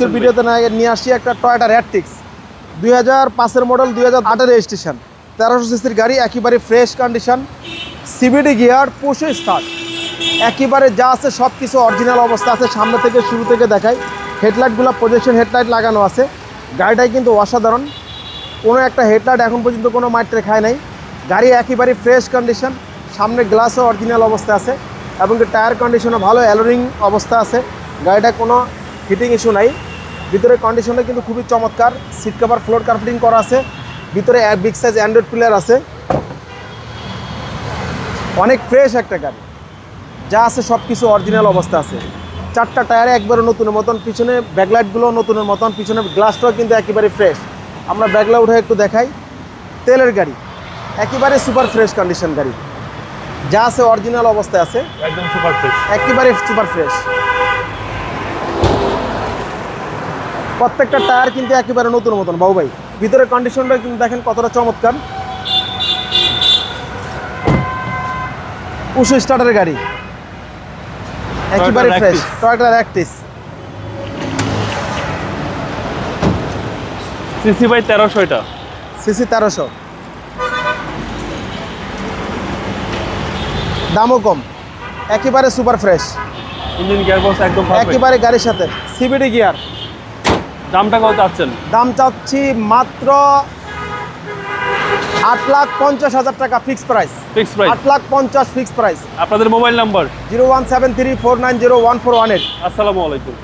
আজকের ভিডিওতে না নিয়ে আসছি একটা টয়োটা র্যাটটিক্স দুই হাজার পাঁচের মডেল দুই হাজার আটের রেজিস্ট্রেশন তেরোশো সিসির গাড়ি একেবারে fresh condition C B D gear পুশে start একেবারে যা আছে সব কিছু অরিজিনাল অবস্থা আছে। সামনে থেকে শুরু থেকে দেখাই। হেডলাইটগুলো প্রজেকশন হেডলাইট লাগানো আছে। গাড়িটাই কিন্তু অসাধারণ। কোনো একটা হেডলাইট এখন পর্যন্ত কোনো মাইট্রে খায় নাই। গাড়ি একেবারে ফ্রেশ কন্ডিশন সামনে গ্লাসও অরিজিনাল অবস্থা আছে। এবং টায়ার কন্ডিশনও ভালো অ্যালোরিং অবস্থা আছে। গাড়িটা কোনো হিটিং ইস্যু নাই। ভিতরে কন্ডিশনটা কিন্তু খুবই চমৎকার। সিট কভার ফ্লোর কার্পেটিং করা আছে। ভিতরে বিগ সাইজ অ্যান্ড্রয়েড প্লেয়ার আছে। অনেক ফ্রেশ একটা গাড়ি। যা আছে সব কিছু অরিজিনাল অবস্থা আছে। চারটা টায়ারে একবারে নতুনের মতন পিছনে ব্যাকলাইটগুলো নতুনের মতন পিছনে গ্লাসটাও কিন্তু একেবারে ফ্রেশ আমরা ব্যাগলা উঠে একটু দেখাই। তেলের গাড়ি। একেবারে সুপার ফ্রেশ কন্ডিশন গাড়ি। যা আছে অরিজিনাল অবস্থায় আছে। একদম সুপার ফ্রেশ একেবারে সুপার ফ্রেশ প্রত্যেকটা টায়ার কিন্তু একেবারে নতুন মতন বাবু ভাই। ভিতরের কন্ডিশনটা কিন্তু দেখেন কতটা চমৎকার। উশু স্টার্টারের গাড়ি। একেবারে fresh Actis। Toyota Actis CC by তেরোশো এটা। সিসি তেরোশো। দামও কম একেবারে super fresh engine gear box একদম একেবারে গাড়ির সাথে। সিবিডি গিয়ার দামটা কত চাচ্ছেন? দাম চাচ্ছি মাত্র আট লাখ পঞ্চাশ হাজার টাকা ফিক্স প্রাইস ফিক্স প্রাইস আট লাখ পঞ্চাশ ফিক্স প্রাইস আপনাদের mobile number? Zero one seven three four nine zero one four one eight. আসসালামু আলাইকুম।